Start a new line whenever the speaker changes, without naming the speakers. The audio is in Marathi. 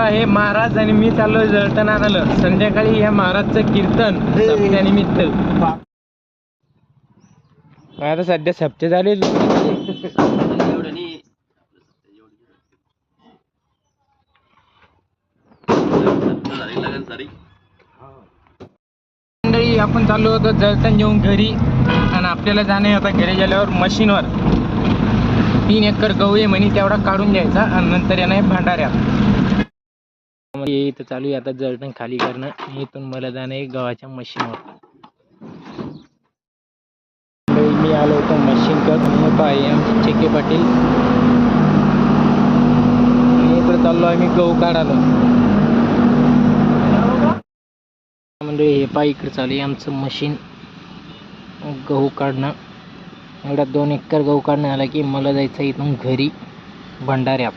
हे महाराज आणि मी चाललो जळतण आणायला संध्याकाळी या महाराजचं कीर्तन सप्त्यानिमित्त. आता सध्या सप्ते झाले मंडळी आपण चाललो होतो जळतण जेवून घरी आणि आपल्याला जाणे आता घरी गेल्यावर मशीनवर. तीन एकर गहू आहे म्हणे तेवढा काढून द्यायचा आणि नंतर येणार भांडाऱ्यात. भांडाऱ्या इथं चालू आहे. आता जळटण खाली करणं. आणि इथून मला जाणं आहे गव्हाच्या मशीनवर. मी आलो होतो मशीन कर आहे आमचे चेके पाटील. इकडे चाललो आहे. मी गहू काढालो मंडळी म्हणजे हे पाय इकडे चालू आहे. आमचं मशीन गहू काढणं. एवढा दोन एकर गहू काढणं आला की मला जायचं इथून घरी. भंडाऱ्यात.